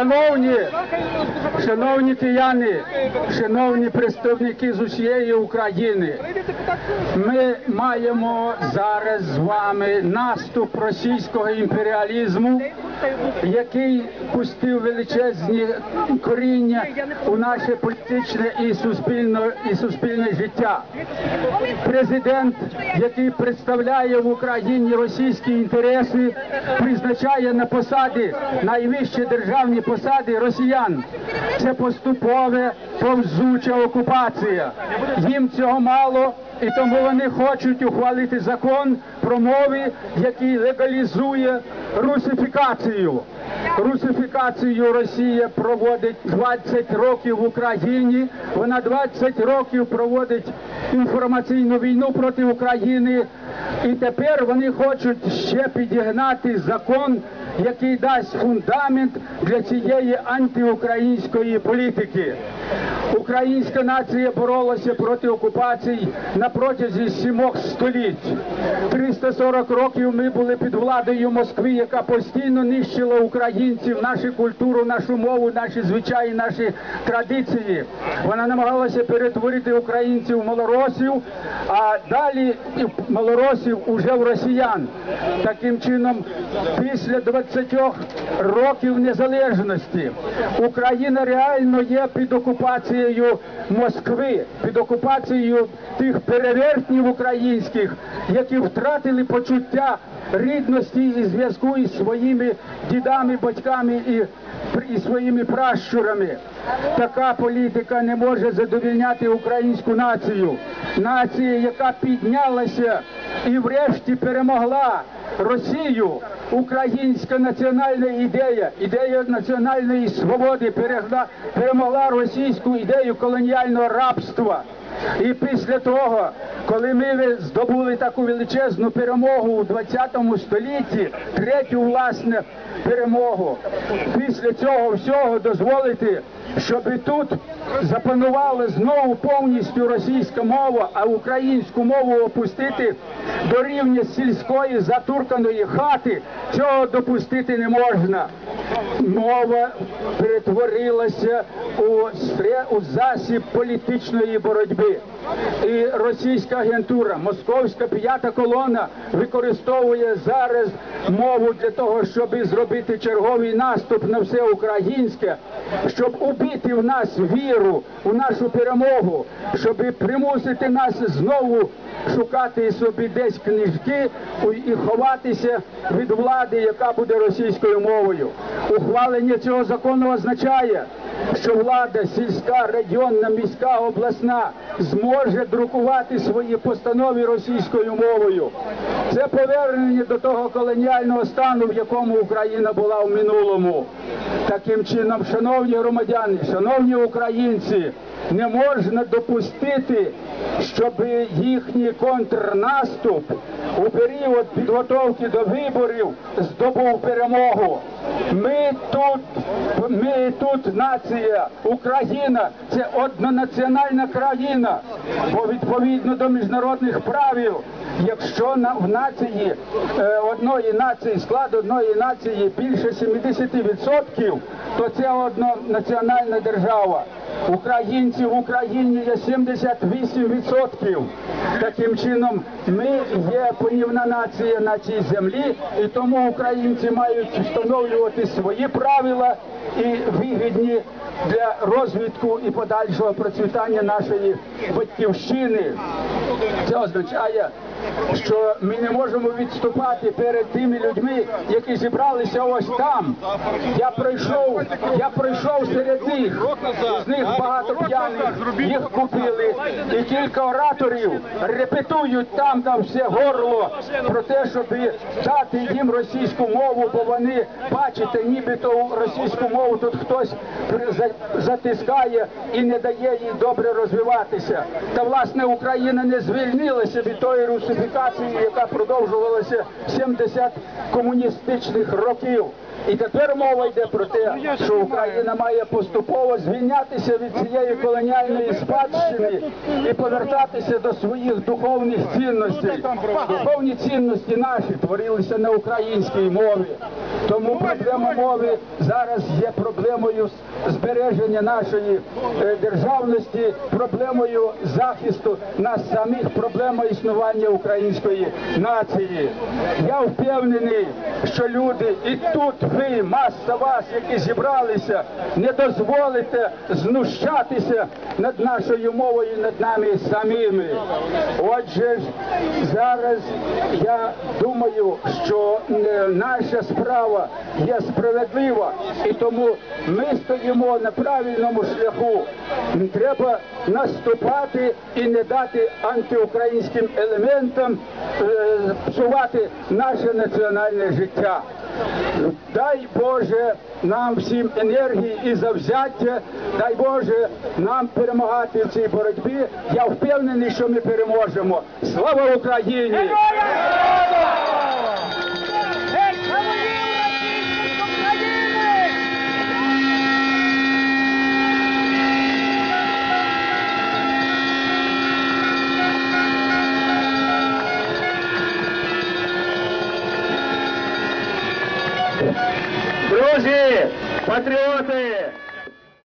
Шановні, шановні кияни, шановні представники з усієї України, ми маємо зараз з вами наступ російського імперіалізму, який пустив величезні коріння у наше політичне і суспільне, і суспільне життя. Президент, який представляє в Україні російські інтереси, призначає на посади найвищі державні посади росіян. Це поступове повзуча окупація. Їм цього мало, і тому вони хочуть ухвалити закон про мови, який легалізує русифікацію. Русифікацію Росія проводить 20 років в Україні. Вона 20 років проводить інформаційну війну проти України. І тепер вони хочуть ще підігнати закон, який дасть фундамент для цієї антиукраїнської політики. Українська нація боролася проти окупацій на протязі сімох століть. 340 років ми були під владою Москви, яка постійно нищила українців, нашу культуру, нашу мову, наші звичаї, наші традиції. Вона намагалася перетворити українців в малоросів, а далі малоросів уже в росіян. Таким чином, після 20 років незалежності Україна реально є під окупацією Москви, під окупацією тих перевертнів українських, які втратили почуття рідності і зв'язку із своїми дідами, батьками і, і своїми пращурами. Така політика не може задовільняти українську націю. Нація, яка піднялася і врешті перемогла Росію, українська національна ідея, ідея національної свободи перемогла російську ідею колоніального рабства. І після того, коли ми здобули таку величезну перемогу у 20 столітті, третю власне перемогу, після цього всього дозволити, щоб тут запанувала знову повністю російська мова, а українську мову опустити до рівня сільської затурканої хати, цього допустити не можна. Мова перетворилася у, у засіб політичної боротьби. І російська агентура, московська п'ята колона використовує зараз мову для того, щоб зробити черговий наступ на все українське, щоб убити в нас віру у нашу перемогу, щоб примусити нас знову шукати собі десь книжки і ховатися від влади, яка буде російською мовою. Ухвалення цього закону означає, що влада сільська, районна, міська, обласна зможе друкувати свої постанови російською мовою. Це повернення до того колоніального стану, в якому Україна була в минулому. Таким чином, шановні громадяни, шановні українці, не можна допустити, щоб їхній контрнаступ у період підготовки до виборів здобув перемогу. Ми тут, ми тут нація, Україна це однонаціональна країна, бо відповідно до міжнародних правил, якщо в нації е, одної нації склад одної нації більше 70%, то це однонаціональна держава. Українців в Україні є 78%. Таким чином, ми є панівна нація на цій землі, і тому українці мають встановлювати свої правила і вигідні для розвитку і подальшого процвітання нашої батьківщини. Це означає, що ми не можемо відступати перед тими людьми, які зібралися ось там. Я пройшов, я пройшов серед них. З них багато п'яних, їх купили, і кілька ораторів репетують там на все горло про те, щоб дати їм російську мову, бо вони бачите, нібито російську мову тут хтось затискає і не дає їй добре розвиватися. Та власне Україна не звільнилася від тої русифікації, яка продовжувалася 70 комуністичних років. І тепер мова йде про те, що Україна має поступово звільнятися від цієї колоніальної спадщини і повертатися до своїх духовних цінностей. Духовні цінності наші творилися на українській мові. Тому проблема мови зараз є проблемою збереження нашої е, державності, проблемою захисту нас самих, проблемою існування української нації. Я впевнений, що люди і тут ви, маса вас, які зібралися, не дозволите знущатися над нашою мовою, над нами самими. Отже зараз я думаю, що е, наша справа є справедлива, і тому ми стоїмо на правильному шляху. Треба наступати і не дати антиукраїнським елементам е, псувати наше національне життя. Дай Боже нам всім енергії і завзяття, дай Боже нам перемагати в цій боротьбі. Я впевнений, що ми переможемо. Слава Україні! Друзі, патріоти,